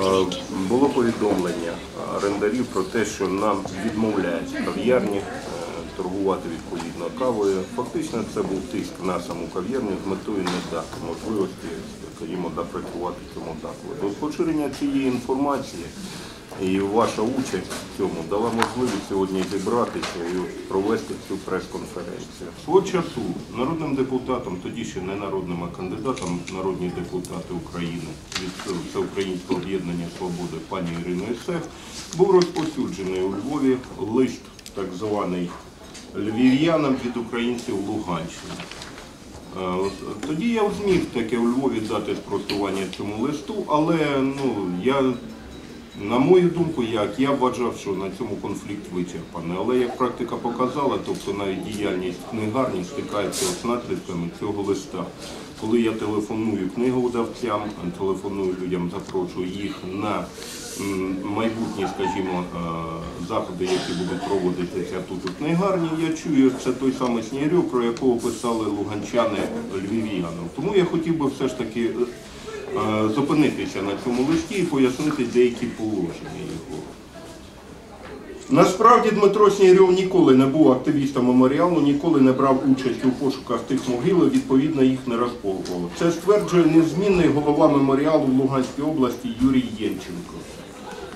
Е, Було повідомлення орендарів про те, що нам відмовляють кав'ярні е, торгувати відповідно кавою. Фактично це був тиск на саму кав'ярню з метою не дати можливості, скажімо, допрацювати цьому закладу. Поширення цієї інформації і ваша участь в цьому дала можливість сьогодні зібратися і провести цю прес-конференцію. Свого часу народним депутатом, тоді ще не народним, а кандидатом народні депутати України від Всеукраїнського об'єднання свободи пані Іриною Сех був розповсюджений у Львові лист, так званий львів'янам від українців Луганщини. Е, Тоді я зміг таке у Львові дати спростування цьому листу, але ну, я, на мою думку, як я вважав, що на цьому конфлікт вичерпаний. Але як практика показала, тобто навіть діяльність книгарні стикається з наслідками цього листа. Коли я телефоную книговидавцям, телефоную людям, запрошую їх на майбутні, скажімо, е, заходи, які будуть проводитися тут у книгарні, я чую, це той самий Снігирьов, про якого писали луганчани львів'янам. Тому я хотів би все ж таки е, зупинитися на цьому листі і пояснити деякі положення його. Насправді Дмитро Снігирьов ніколи не був активістом меморіалу, ніколи не брав участь у пошуках тих могил, відповідно їх не розповував. Це стверджує незмінний голова меморіалу в Луганській області Юрій Єнченко.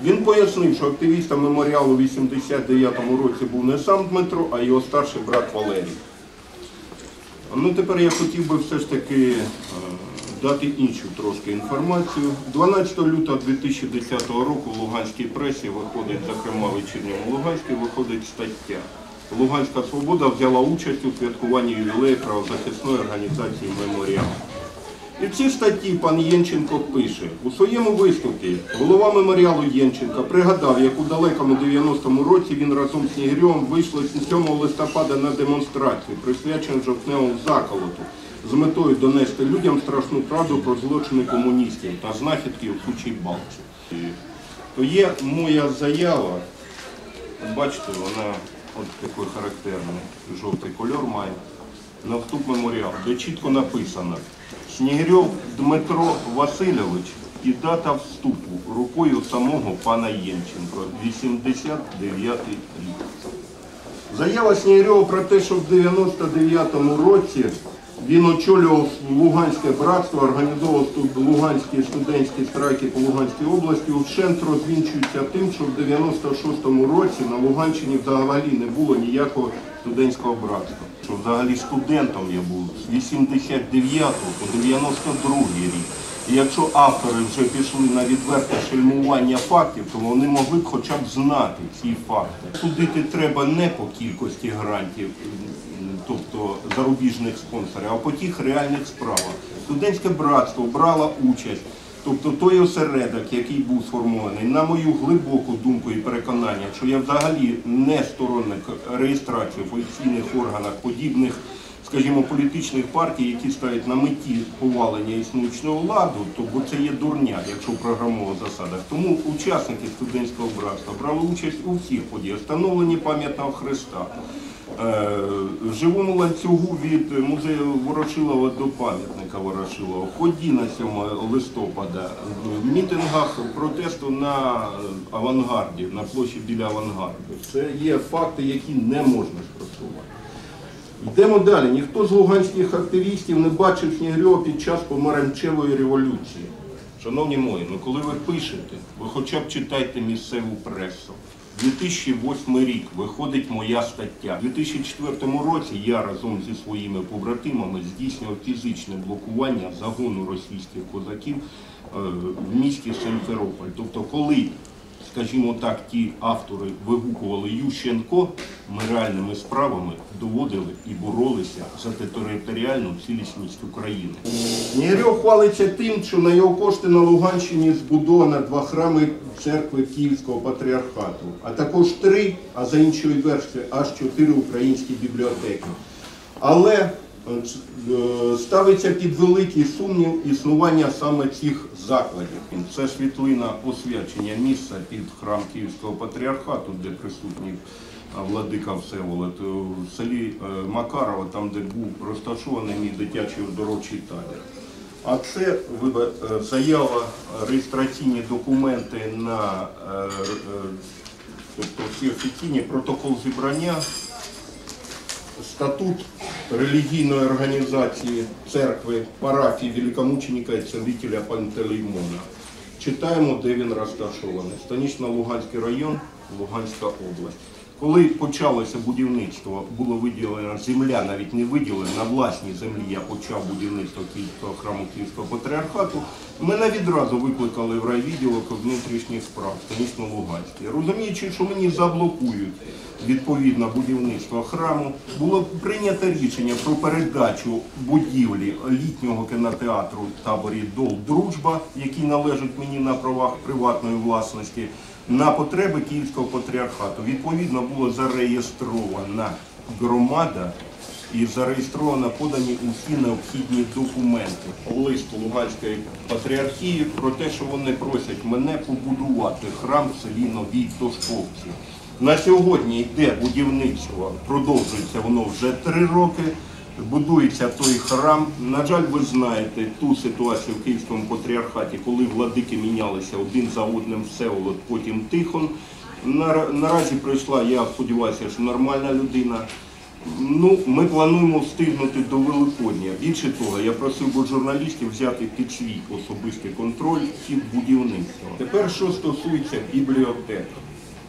Він пояснив, що активістом меморіалу у 89-му році був не сам Дмитро, а його старший брат Валерій. Ну тепер я хотів би все ж таки е, дати іншу трошки інформацію. 12 лютого 2010 року в Луганській пресі виходить, зокрема вечірньому Луганській, виходить стаття. Луганська Свобода взяла участь у святкуванні ювілею правозахисної організації Меморіал. І в цій статті пан Єнченко пише, у своєму виступі голова меморіалу Єнченка пригадав, як у далекому 90-му році він разом з Снігирьовим вийшли 7 листопада на демонстрацію, присвячену жовтневому заколоту, з метою донести людям страшну правду про злочини комуністів та знахідки у Сучій Балці. То є моя заява, бачите, вона от такий характерний жовтий кольор має на вступ меморіал, де чітко написано Снігирьов Дмитро Васильович і дата вступу рукою самого пана Єнченко, 89 рік. Заява Снігирьова про те, що в 99-му році він очолював Луганське братство, організовував тут Луганські студентські страйки по Луганській області, вщент розвінчується тим, що в 96-му році на Луганщині взагалі не було ніякого студентського братства. Що взагалі студентом я був з 89 по 92 рік. І якщо автори вже пішли на відверте шельмування фактів, то вони могли б хоча б знати ці факти. Судити треба не по кількості грантів, тобто зарубіжних спонсорів, а по тих реальних справах. Студентське братство брало участь. Тобто той осередок, який був сформований, на мою глибоку думку і переконання, що я взагалі не сторонник реєстрації в офіційних органах подібних, скажімо, політичних партій, які ставлять на меті повалення існуючого ладу, то бо це є дурня, якщо в програмових засадах. Тому учасники студентського братства брали участь у всіх подіях, встановленні пам'ятного хреста. Е, в живому ланцюгу від музею Ворошилова до пам'ятника Ворошилова, ході на 7 листопада, в мітингах протесту на авангарді, на площі біля авангарду. Це є факти, які не можна спростувати. Йдемо далі. Ніхто з луганських активістів не бачив Снігирьова під час помаранчевої революції. Шановні мої, ну коли ви пишете, ви хоча б читайте місцеву пресу. 2008 рік виходить моя стаття. У 2004 році я разом зі своїми побратимами здійснював фізичне блокування загону російських козаків е, в місті Симферополь. Тобто, коли скажімо так, ті автори вигукували Ющенко, ми реальними справами доводили і боролися за територіальну цілісність України. Снігирьов хвалиться тим, що на його кошти на Луганщині збудовано два храми церкви Київського патріархату, а також три, а за іншою версією, аж чотири українські бібліотеки. Але ставиться під великий сумнів існування саме цих закладів. Це світлина освячення місця під храм Київського патріархату, де присутній е, владика Всеволод, е, в селі е, Макарово, там де був розташований мій дитячий оздоровчий табір. А це е, заява, реєстраційні документи на е, е, тобто всі офіційні протокол зібрання, статут релігійної організації церкви парафії великомученика і царителя Пантелеймона. Читаємо, де він розташований. Станічно-Луганський район, Луганська область. Коли почалося будівництво, було виділено земля, навіть не виділена, на власній землі я почав будівництво Київського храму Київського патріархату. Мене відразу викликали в райвідділок внутрішніх справ Станично-Луганський. Розуміючи, що мені заблокують відповідно будівництво храму, було прийнято рішення про передачу будівлі літнього кінотеатру в таборі Дол Дружба, який належить мені на правах приватної власності, на потреби Київського патріархату. Відповідно було зареєстрована громада і зареєстровано подані усі необхідні документи. Лист Луганської патріархії про те, що вони просять мене побудувати храм в селі Новій Тошковці. На сьогодні йде будівництво, продовжується воно вже три роки. Будується той храм. На жаль, ви знаєте ту ситуацію в Київському патріархаті, коли владики мінялися один за одним Всеволод, потім Тихон. Наразі прийшла, я сподіваюся, що нормальна людина. Ну, ми плануємо встигнути до Великодня. Більше того, я просив би журналістів взяти під свій особистий контроль хід будівництва. Тепер, що стосується бібліотек,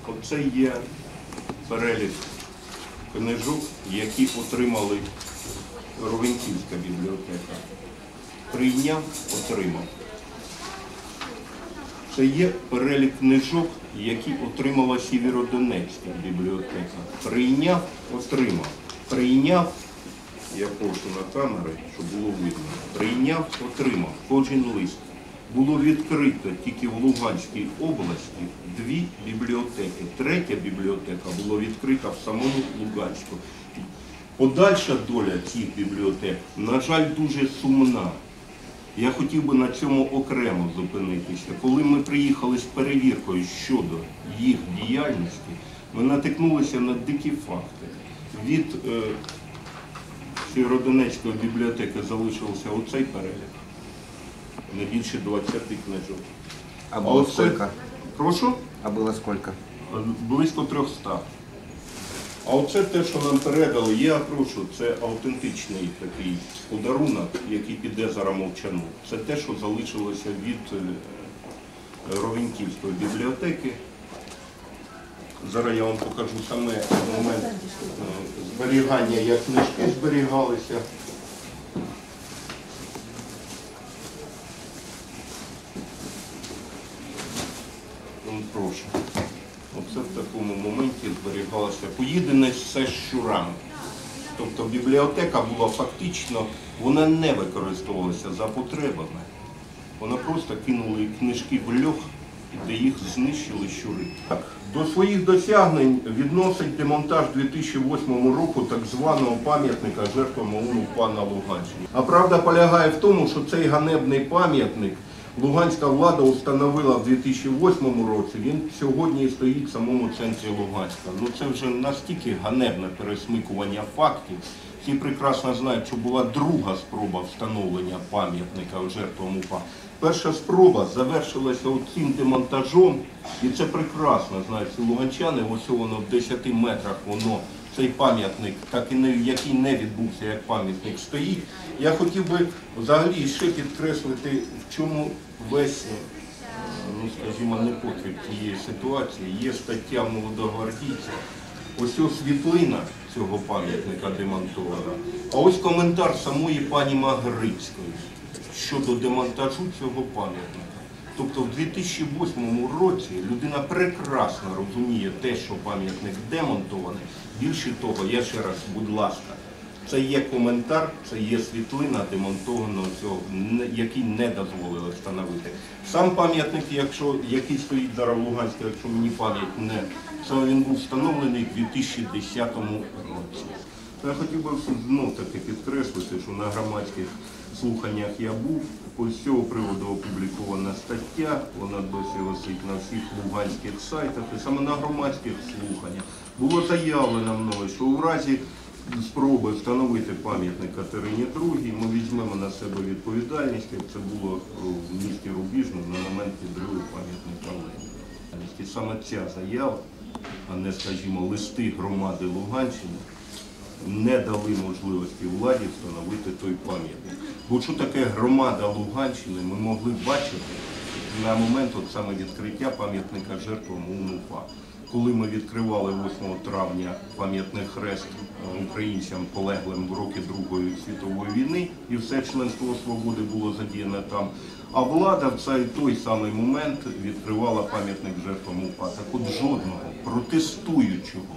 оце є перелік книжок, які отримали Ровенківська бібліотека. Прийняв, отримав. Це є перелік книжок, які отримала Сєвєродонецька бібліотека. Прийняв, отримав. Прийняв, я прошу на камери, щоб було видно. Прийняв, отримав. Кожен лист. Було відкрито тільки в Луганській області дві бібліотеки. Третя бібліотека була відкрита в самому Луганську. Подальша доля цих бібліотек, на жаль, дуже сумна. Я хотів би на цьому окремо зупинитися. Коли ми приїхали з перевіркою щодо їх діяльності, ми натикнулися на дикі факти. Від е, Сєвєродонецької бібліотеки залишився оцей перелік, не більше 20 книжок. А было оце- сколько? Прошу? А было сколько? Близько 300. А оце те, що нам передали, я прошу, це автентичний такий подарунок, який піде за мовчану. Це те, що залишилося від е, Ровенківської бібліотеки. Зараз я вам покажу саме момент е, зберігання, як книжки зберігалися. Ну, прошу. Оце в такому моменті зберігалося. Поїдене все з щурами. Тобто бібліотека була фактично, вона не використовувалася за потребами. Вона просто кинули книжки в льох, де їх знищили щури. До своїх досягнень відносить демонтаж 2008 року так званого пам'ятника жертвам ОУН УПА на. А правда полягає в тому, що цей ганебний пам'ятник Луганська влада установила в 2008 році. Він сьогодні стоїть в самому центрі Луганська. Ну це вже настільки ганебне пересмикування фактів. Всі прекрасно знають, що була друга спроба встановлення пам'ятника жертвам УПА. Перша спроба завершилася цим демонтажом, і це прекрасно знають луганчани. Ось воно в 10 метрах воно цей пам'ятник, так і який не відбувся як пам'ятник, стоїть. Я хотів би взагалі ще підкреслити, в чому весь, е, ну скажімо, непотріб цієї ситуації. Є стаття молодогвардійця. Ось ось світлина цього пам'ятника демонтована. А ось коментар самої пані Магрицької щодо демонтажу цього пам'ятника. Тобто в 2008 році людина прекрасно розуміє те, що пам'ятник демонтований. Більше того, я ще раз, будь ласка, це є коментар, це є світлина демонтованого цього, який не дозволили встановити. Сам пам'ятник, якщо який стоїть зараз в Луганську, якщо мені пам'ять не це він був встановлений в 2010 році. Я хотів би знов таки підкреслити, що на громадських слуханнях я був. Ось з цього приводу опублікована стаття, вона досі висить на всіх луганських сайтах. І саме на громадських слуханнях було заявлено мною, що у разі спроби встановити пам'ятник Катерині II, ми візьмемо на себе відповідальність, як це було в місті Рубіжному на момент підриву пам'ятника Леніна. І саме ця заява, а не, скажімо, листи громади Луганщини, не дали можливості владі встановити той пам'ятник. Бо що таке громада Луганщини, ми могли бачити на момент от саме відкриття пам'ятника жертвам УНУПА. Коли ми відкривали 8 травня пам'ятний хрест е, українцям полеглим в роки Другої світової війни, і все членство свободи було задіяне там. А влада в цей той самий момент відкривала пам'ятник жертвам УПА. Так от жодного протестуючого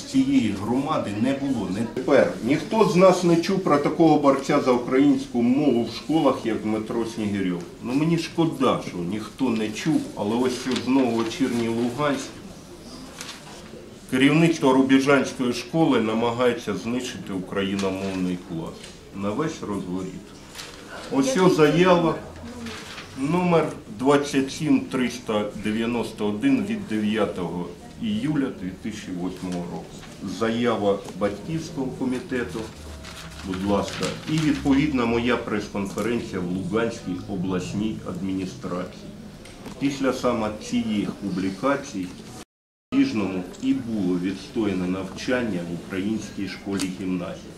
цієї громади не було. Тепер ніхто з нас не чув про такого борця за українську мову в школах, як Дмитро Снігирьов. Ну мені шкода, що ніхто не чув, але ось що знову вечірній Луганськ. Керівництво Рубіжанської школи намагається знищити україномовний клас на весь розворіт. Ось ця заява номер 27391 від 9 іюля 2008 року. Заява батьківського комітету, будь ласка, і відповідна моя прес-конференція в Луганській обласній адміністрації. Після саме цієї публікацій Ріжному і було відстояне навчання в українській школі гімназії.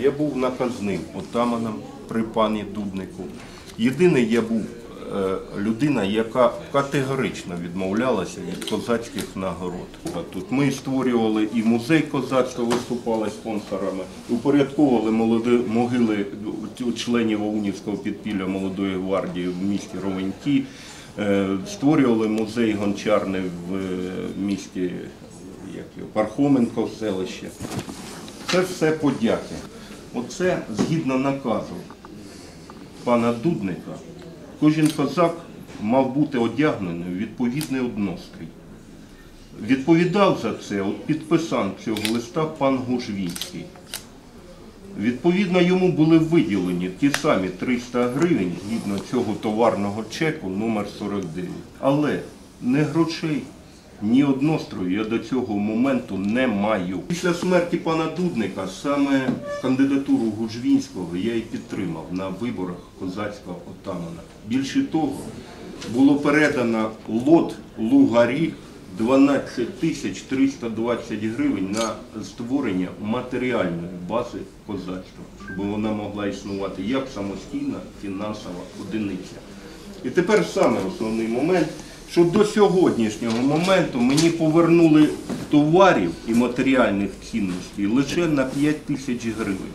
Я був наказним отаманом при пані Дуднику. Єдиний я був людина, яка категорично відмовлялася від козацьких нагород. Тут ми створювали і музей козацтва, виступали спонсорами, упорядковували молоди, могили членів Аунівського підпілля молодої гвардії в місті Ровенькі. Е, Створювали музей гончарний в е, місті як Пархоменко селище. Це все подяки. Оце згідно наказу пана Дудника, кожен козак мав бути одягнений у відповідний однострій. Відповідав за це от підписан цього листа пан Гужвінський. Відповідно, йому були виділені ті самі 300 гривень згідно цього товарного чеку номер 49. Але не грошей, ні однострою я до цього моменту не маю. Після смерті пана Дудника саме кандидатуру Гужвінського я і підтримав на виборах козацького отамана. Більше того, було передано лот Лугарі 12 тисяч 320 гривень на створення матеріальної бази козацтва, щоб вона могла існувати як самостійна фінансова одиниця. І тепер саме основний момент, що до сьогоднішнього моменту мені повернули товарів і матеріальних цінностей лише на 5 тисяч гривень.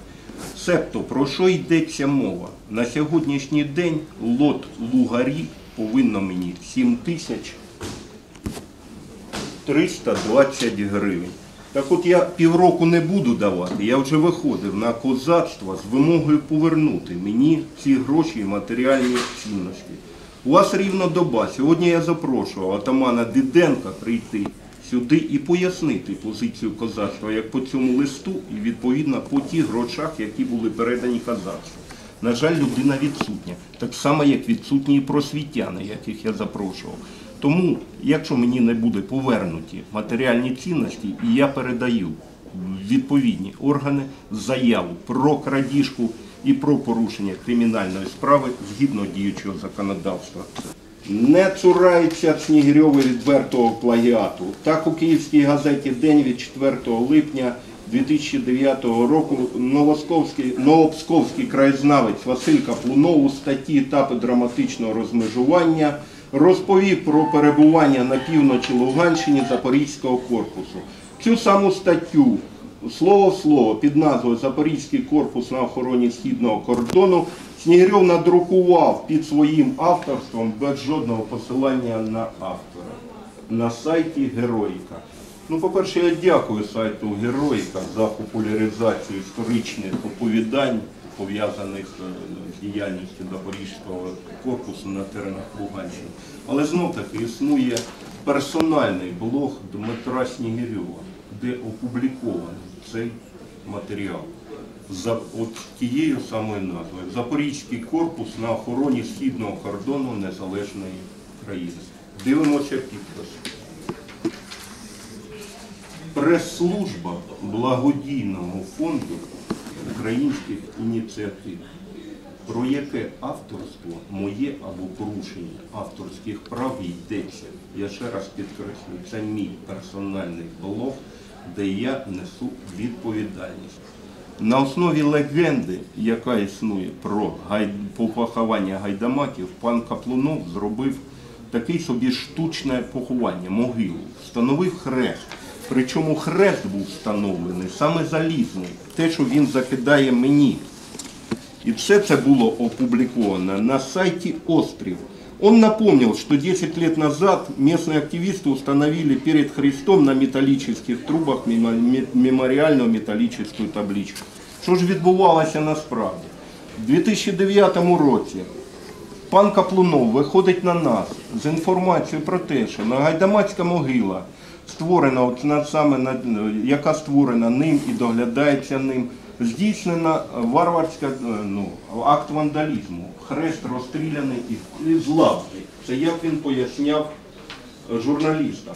Себто, про що йдеться мова? На сьогоднішній день лот Лугарі повинно мені 7 тисяч 320 гривень. Так от я півроку не буду давати, я вже виходив на козацтво з вимогою повернути мені ці гроші і матеріальні цінності. У вас рівно доба. Сьогодні я запрошував атамана Диденка прийти сюди і пояснити позицію козацтва як по цьому листу і відповідно по тих грошах, які були передані козацтву. На жаль, людина відсутня, так само, як відсутні і просвітяни, яких я запрошував. Тому, якщо мені не буде повернуті матеріальні цінності, я передаю відповідні органи заяву про крадіжку і про порушення кримінальної справи згідно діючого законодавства. Не цурається Снігирьова відвертого плагіату. Так у київській газеті День від 4 липня 2009 року Новопсковський краєзнавець Василь Каплунов у статті етапи драматичного розмежування розповів про перебування на півночі Луганщини Запорізького корпусу. Цю саму статтю слово в слово під назвою Запорізький корпус на охороні східного кордону Снігирьов надрукував під своїм авторством без жодного посилання на автора на сайті Героїка. Ну, по-перше, я дякую сайту Героїка за популяризацію історичних оповідань, пов'язаних е, з діяльністю Запорізького корпусу на теренах Луганщини. Але знов таки існує персональний блог Дмитра Снігирьова, де опублікований цей матеріал за от тією самою назвою Запорізький корпус на охороні східного кордону незалежної країни. Дивимося підпис. прес-служба благодійного фонду українських ініціатив. Про яке авторство моє або порушення авторських прав йдеться. Я ще раз підкреслюю, це мій персональний блог, де я несу відповідальність. На основі легенди, яка існує про поховання гайдамаків, пан Каплунов зробив такий собі штучне поховання, могилу, встановив хрест. Причому хрест був встановлений саме залізний, те, що він закидає мені. И все это было опубликовано на сайте «Остров». Он напомнил, что 10 лет назад местные активисты установили перед Христом на металлических трубах мемо- ме- меморіальну металлическую табличку. Що ж відбувалося насправді? У 2009 році пан Каплунов виходить на нас з інформацією про те, що на Гайдамацька могила створена, от над саме над, яка створена ним і доглядається ним, здійснена варварська е, ну, акт вандалізму. Хрест розстріляний і, зламаний. Це як він поясняв журналістам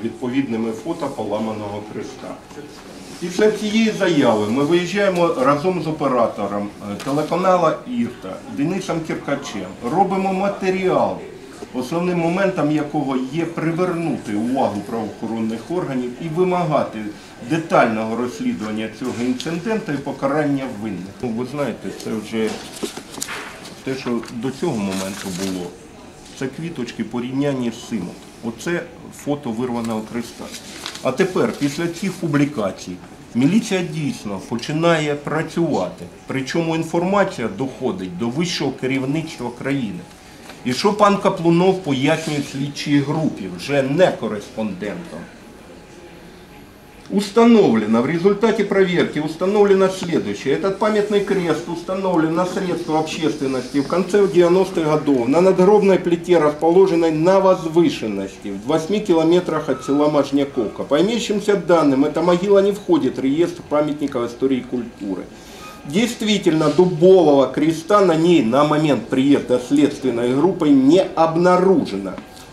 з відповідними фото поламаного хреста. Після цієї заяви ми виїжджаємо разом з оператором е, телеканала Ірта Денисом Кіркачем, робимо матеріал, основним моментом якого є привернути увагу правоохоронних органів і вимагати детального розслідування цього інциденту і покарання винних. Ну, ви знаєте, це вже те, що до цього моменту було, це квіточки порівняння з цим. Оце фото вирваного креста. А тепер, після цих публікацій, міліція дійсно починає працювати. Причому інформація доходить до вищого керівництва країни. І що пан Каплунов пояснює слідчій групі, вже не кореспондентам. Установлено, в результате проверки установлено следующее. Этот памятный крест установлен на средства общественности в конце 90-х годов на надгробной плите, расположенной на возвышенности в 8 километрах от села Можняковка. По имеющимся данным, эта могила не входит в реестр памятников истории и культуры. Действительно, дубового креста на ней на момент приезда следственной группы не обнаружено.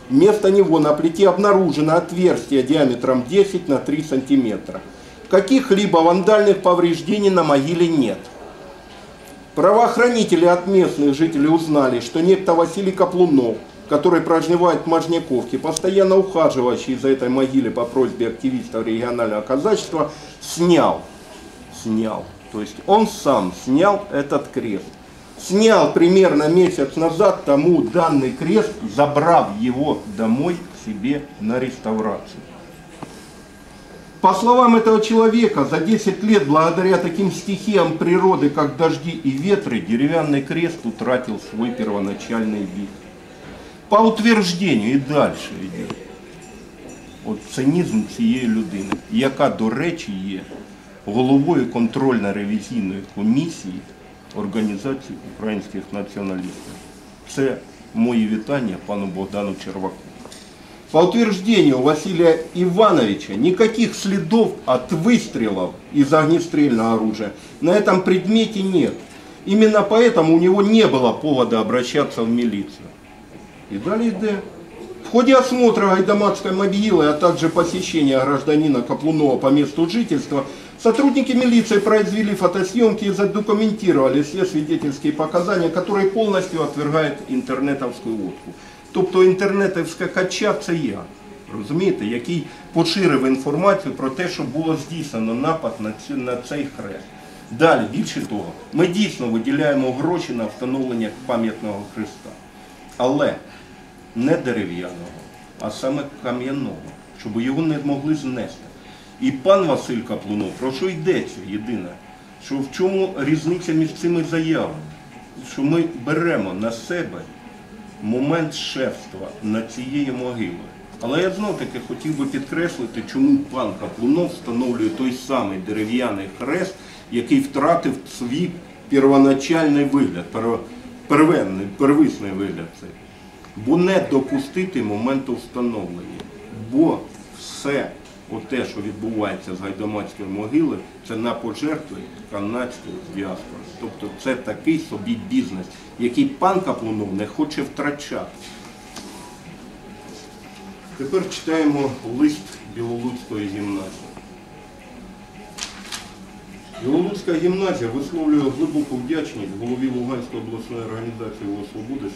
Вместо него на плите обнаружено отверстие диаметром 10 на 3 сантиметра. Каких-либо вандальных повреждений на могиле нет. Правоохранители от местных жителей узнали, что некто Василий Каплунов, который проживает в Можняковке, постоянно ухаживающий за этой могиле по просьбе активистов регионального казачества, снял, снял, то есть он сам снял этот крест. Снял примерно месяц назад тому данный крест, забрав его домой к себе на реставрацию. По словам этого человека, за 10 лет, благодаря таким стихиям природы, как дожди и ветры, деревянный крест утратил свой первоначальный вид. По утверждению і далі йде. От цинізм цієї людини, яка, до речі, є головою контрольно-ревізійної комісії Організації українських націоналістів. Це мої вітання пану Богдану Черваку. По утверждению Василия Ивановича, никаких следов от выстрелов из огнестрельного оружия на этом предмете нет. Именно поэтому у него не было повода обращаться в милицию. И далее Д. В ходе осмотра Гайдамацкой могилы, а также посещения гражданина Каплунова по месту жительства, сотрудники милиции произвели фотосъемки и задокументировали все свидетельские показания, которые полностью отвергают интернетовскую водку. Тобто інтернетівська кача це я, розумієте, який поширив інформацію про те, що було здійснено напад на, на цей хрест. Далі, більше того, ми дійсно виділяємо гроші на встановлення пам'ятного хреста. Але не дерев'яного, а саме кам'яного, щоб його не могли знести. І пан Василь Каплунов, про що йдеться єдине, що в чому різниця між цими заявами? Що ми беремо на себе момент шефства над цією могилою. Але я знов таки хотів би підкреслити, чому пан Каплунов встановлює той самий дерев'яний хрест, який втратив свій первоначальний вигляд, первинний, первисний вигляд цей. Бо не допустити моменту встановлення. Бо все те, що відбувається з гайдамацької могили, це на пожертви канадської діаспори. Тобто це такий собі бізнес, який пан Каплунов не хоче втрачати. Тепер читаємо лист Білолуцької гімназії. Білолуцька гімназія висловлює глибоку вдячність голові Луганської обласної організації «Воля Свободи»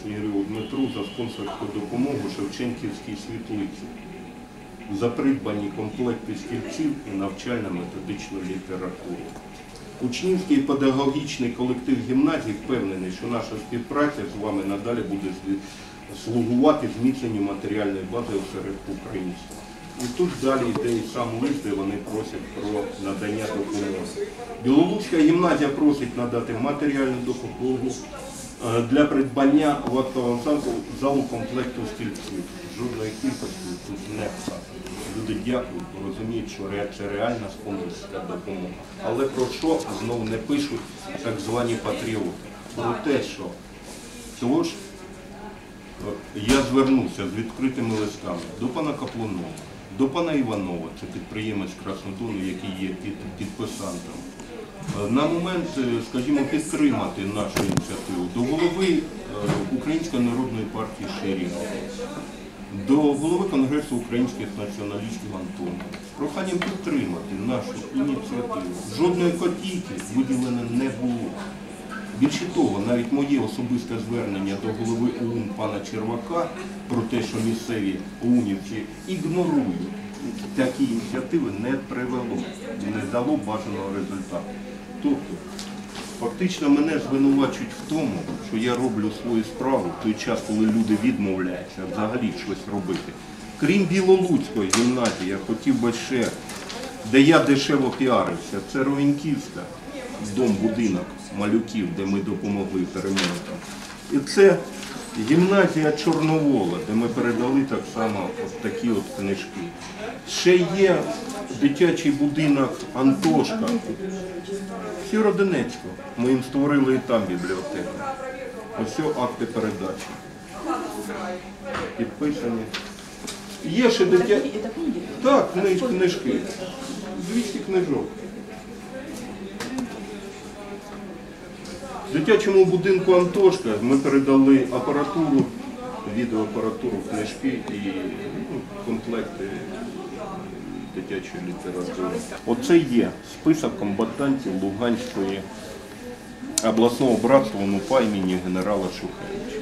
Дмитру за спонсорську допомогу Шевченківській світлиці, за придбані комплекти стільців і навчально-методичну літературу. Учнівський педагогічний колектив гімназії впевнений, що наша співпраця з вами надалі буде слугувати зміцненню матеріальної бази осередку українства. І тут далі йде і сам лист, де вони просять про надання допомоги. Білолуцька гімназія просить надати матеріальну допомогу е, для придбання в актовому залу, залу комплекту стільців. Жодної кількості тут не вказано. Люди дякують, розуміють, що це реальна спонсорська допомога. Але про що знову не пишуть так звані патріоти? Про те, що того ж я звернувся з відкритими листами до пана Каплунова, до пана Іванова, це підприємець Краснодону, який є під, підписантом. Е, На момент, е, скажімо, підтримати нашу ініціативу до голови е, Української народної партії Ширінова, до голови Конгресу українських націоналістів Антонова з проханням підтримати нашу ініціативу. Жодної копійки виділено не було. Більше того, навіть моє особисте звернення до голови ОУН пана Червака про те, що місцеві ОУНівці ігнорують такі ініціативи, не привело, не дало бажаного результату. Тобто, фактично мене звинувачують в тому, що я роблю свою справу в той час, коли люди відмовляються взагалі щось робити. Крім Білолуцької гімназії, я хотів би ще, де я дешево піарився, це Ровеньківська, дом, будинок малюків, де ми допомогли переможцям. І це гімназія Чорновола, де ми передали так само от такі от книжки. Ще є дитячий будинок Антошка. Сєродонецько. Ми їм створили і там бібліотеку. Ось акти передачі. Підписані. Є ще дитя... Так, книжки. 200 книжок. Дитячому будинку Антошка ми передали апаратуру, відеоапаратуру, книжки і ну, комплекти дитячої літератури. Оце є список комбатантів Луганської обласного братства УНУПА імені генерала Шухевича.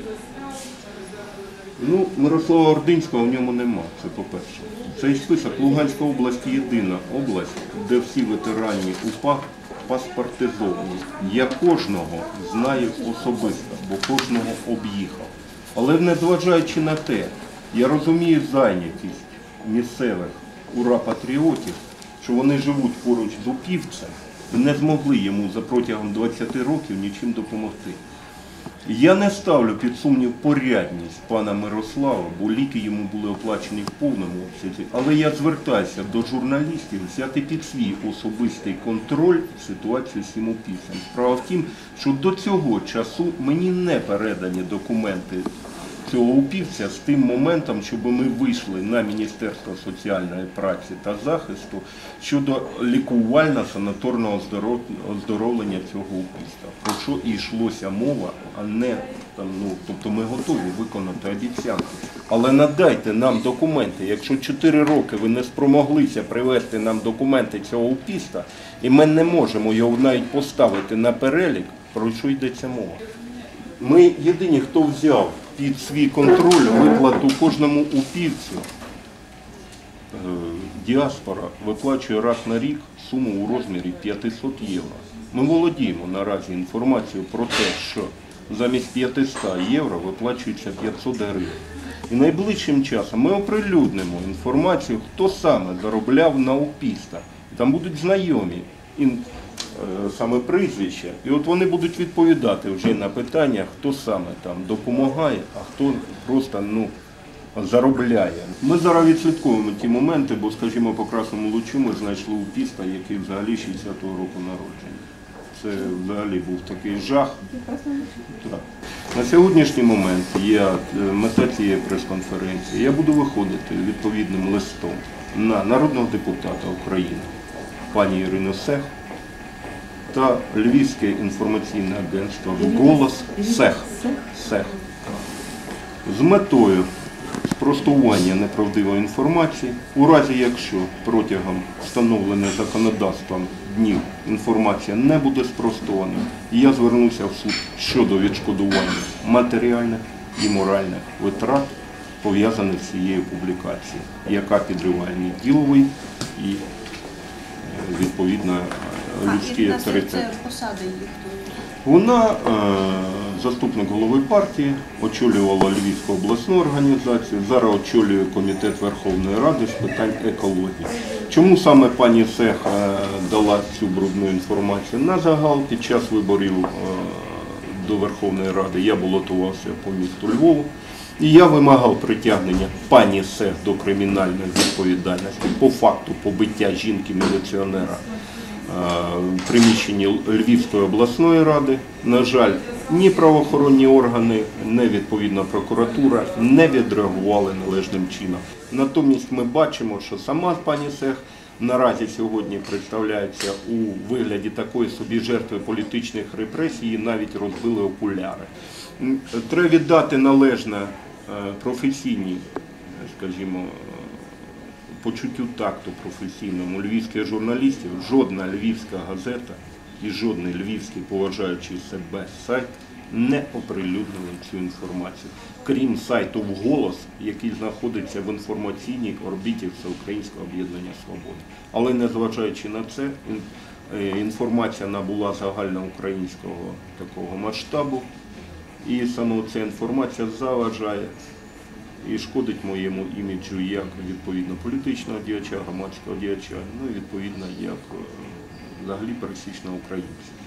Ну, Мирослава Ординського в ньому нема, це по-перше. Цей список Луганська область єдина область, де всі ветерані УПА паспортизовані. Я кожного знаю особисто, бо кожного об'їхав. Але незважаючи на те, я розумію зайнятість місцевих ура-патріотів, що вони живуть поруч з упівцем і не змогли йому за протягом 20 років нічим допомогти. Я не ставлю під сумнів порядність пана Мирослава, бо ліки йому були оплачені в повному обсязі. Але я звертаюся до журналістів взяти під свій особистий контроль ситуацію з опісом. Справа в тім, що до цього часу мені не передані документи цього упівця з тим моментом, щоб ми вийшли на Міністерство соціальної праці та захисту щодо лікувально-санаторного оздоров- оздоровлення цього упівця. Про що і йшлося мова, а не там, ну, тобто ми готові виконати обіцянки. Але надайте нам документи. Якщо 4 роки ви не спромоглися привезти нам документи цього упіста, і ми не можемо його навіть поставити на перелік, про що йдеться мова. Ми єдині, хто взяв під свій контроль виплату кожному упівцю. Е, Діаспора виплачує раз на рік суму у розмірі 500 євро. Ми володіємо наразі інформацією про те, що замість 500 євро виплачується 500 гривень. І найближчим часом ми оприлюднимо інформацію, хто саме заробляв на упістах. Там будуть знайомі саме прізвища, і от вони будуть відповідати вже на питання, хто саме там допомагає, а хто просто ну, заробляє. Ми зараз відслідковуємо ті моменти, бо, скажімо, по красному лучу ми знайшли упіста, який взагалі 60-го року народження. Це взагалі був такий жах. Так. На сьогоднішній момент я е, мета цієї прес-конференції. Я буду виходити відповідним листом на народного депутата України пані Ірину Сех та Львівське інформаційне агентство «Голос Сех». Сех. З метою спростування неправдивої інформації, у разі якщо протягом встановлених законодавством днів інформація не буде спростована, я звернуся в суд щодо відшкодування матеріальних і моральних витрат, пов'язаних з цією публікацією, яка підриває мій діловий і е, відповідно людський і авторитет. це посади їх. Вона е, заступник голови партії, очолювала Львівську обласну організацію, зараз очолює комітет Верховної Ради з питань екології. Чому саме пані Сех е, дала цю брудну інформацію на загал під час виборів е, до Верховної Ради? Я балотувався по місту Львову. І я вимагав притягнення пані Сех до кримінальної відповідальності по факту побиття жінки-міліціонера в приміщенні Львівської обласної ради. На жаль, ні правоохоронні органи, ні відповідна прокуратура не відреагували належним чином. Натомість ми бачимо, що сама пані Сех наразі сьогодні представляється у вигляді такої собі жертви політичних репресій, і навіть розбили окуляри. Треба віддати належне е, професійній, е, скажімо, почуттю такту професійному. Львівських журналістів, жодна львівська газета і жодний львівський поважаючий себе сайт не оприлюднили цю інформацію, крім сайту «Вголос», який знаходиться в інформаційній орбіті Всеукраїнського об'єднання Свободи. Але незважаючи на це, е, інформація набула загальноукраїнського такого масштабу, і саме ця інформація заважає і шкодить моєму іміджу як відповідно політичного діяча, громадського діяча, ну і відповідно як е, взагалі пересічного українця.